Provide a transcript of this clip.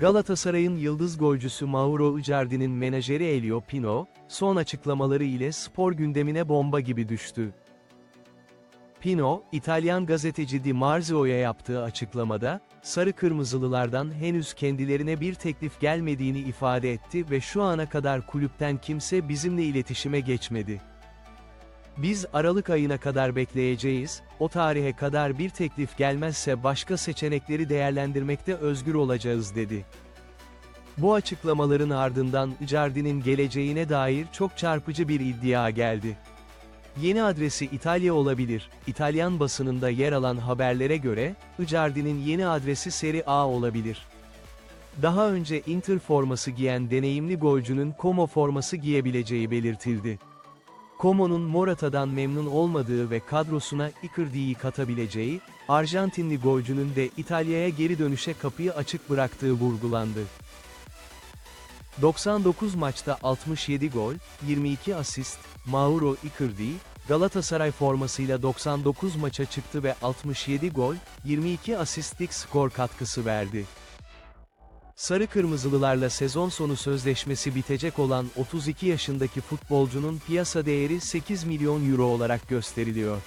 Galatasaray'ın yıldız golcüsü Mauro Icardi'nin menajeri Elio Pino, son açıklamaları ile spor gündemine bomba gibi düştü. Pino, İtalyan gazeteci Di Marzio'ya yaptığı açıklamada, Sarı Kırmızılılardan henüz kendilerine bir teklif gelmediğini ifade etti ve şu ana kadar kulüpten kimse bizimle iletişime geçmedi. Biz Aralık ayına kadar bekleyeceğiz, o tarihe kadar bir teklif gelmezse başka seçenekleri değerlendirmekte özgür olacağız dedi. Bu açıklamaların ardından Icardi'nin geleceğine dair çok çarpıcı bir iddia geldi. Yeni adresi İtalya olabilir. İtalyan basınında yer alan haberlere göre, Icardi'nin yeni adresi Serie A olabilir. Daha önce Inter forması giyen deneyimli golcünün Como forması giyebileceği belirtildi. Como'nun Morata'dan memnun olmadığı ve kadrosuna Icardi'yi katabileceği, Arjantinli golcünün de İtalya'ya geri dönüşe kapıyı açık bıraktığı vurgulandı. 99 maçta 67 gol, 22 asist, Mauro Icardi, Galatasaray formasıyla 99 maça çıktı ve 67 gol, 22 asistlik skor katkısı verdi. Sarı Kırmızılılarla sezon sonu sözleşmesi bitecek olan 32 yaşındaki futbolcunun piyasa değeri 8 milyon euro olarak gösteriliyor.